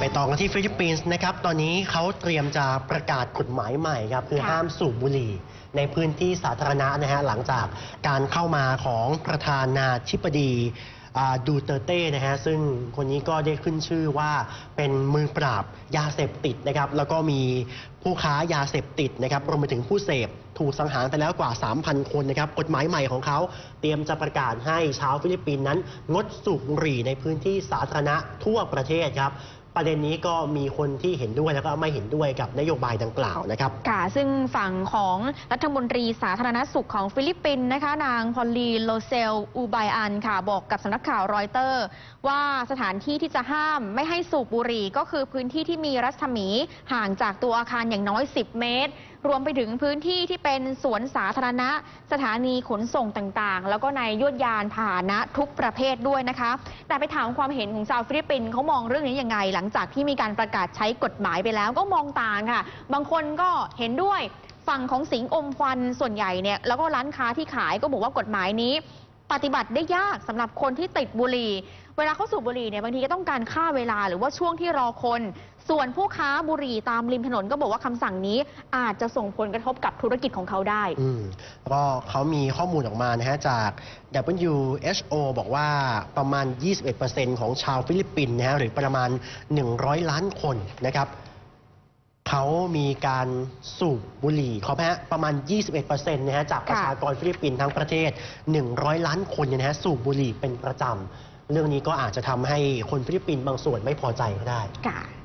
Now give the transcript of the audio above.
ไปต่อกันที่ฟิลิปปินส์นะครับ ตอนนี้เขาเตรียมจะประกาศกฎหมายใหม่ครับ คือค่ะห้ามสูบบุหรี่ในพื้นที่สาธารณะนะฮะหลังจากการเข้ามาของประธานาธิบดีอ่า ดูเตอร์เต้นะฮะซึ่งคนนี้ก็ได้ขึ้นชื่อว่าเป็นมือปราบยาเสพติดนะครับแล้วก็มีผู้ค้ายาเสพติดนะครับรวมไปถึงผู้เสพถูกสังหารไปแล้วกว่า 3,000 คนนะครับกฎหมายใหม่ของเขาเตรียมจะประกาศให้ชาวฟิลิปปินส์นั้น งดสูบบุหรี่ในพื้นที่สาธารณะทั่วประเทศครับประเด็นนี้ก็มีคนที่เห็นด้วยแล้วก็ไม่เห็นด้วยกับนโยบายดังกล่าวนะครับค่ะซึ่งฝั่งของรัฐมนตรีสาธารณสุขของฟิลิปปินส์นะคะ นางพอลลีโลเซลอูไบอันค่ะบอกกับสำนักข่าวรอยเตอร์ ว่าสถานที่ที่จะห้ามไม่ให้สูบบุหรี่ ก็คือพื้นที่ที่มีรัศมีห่างจากตัวอาคารอย่างน้อย 10 เมตร รวมไปถึงพื้นที่ที่เป็นสวนสาธารณะ สถานีขนส่งต่างๆ แล้วก็ในยวดยานพาหนะทุกประเภทด้วยนะคะ แต่ไปถามความเห็นของชาวฟิลิปปินส์เขามองเรื่องนี้ยังไง หลังจากที่มีการประกาศใช้กฎหมายไปแล้วก็มองต่างค่ะ บางคนก็เห็นด้วยฝั่งของสิงอมควันส่วนใหญ่เนี่ยแล้วก็ร้านค้าที่ขายก็บอกว่ากฎหมายนี้ ปฏิบัติได้ยากสำหรับคนที่ติดบุหรี่ เวลาเขาสูบบุหรี่เนี่ยบางทีก็ต้องการค่าเวลาหรือว่าช่วงที่รอคน ส่วนผู้ค้าบุหรี่ตามริมถนนก็บอกว่าคำสั่งนี้อาจจะส่งผลกระทบกับธุรกิจของเขาได้อืก็เขามีข้อมูลออกมานะฮะจาก WHO บอกว่าประมาณ 21%ของชาวฟิลิปปินส์นะฮะหรือประมาณ 100 ล้านคนนะครับ เขามีการสูบบุหรี่เขาฮะประมาณ 21%นะฮะจากประชากรฟิลิปปินส์ทั้งประเทศ 100 ล้านคนเนี่ยนะฮะสูบบุหรี่เป็นประจำ เรื่องนี้ก็อาจจะทำให้คนฟิลิปปินส์บางส่วนไม่พอใจก็ได้ค่ะ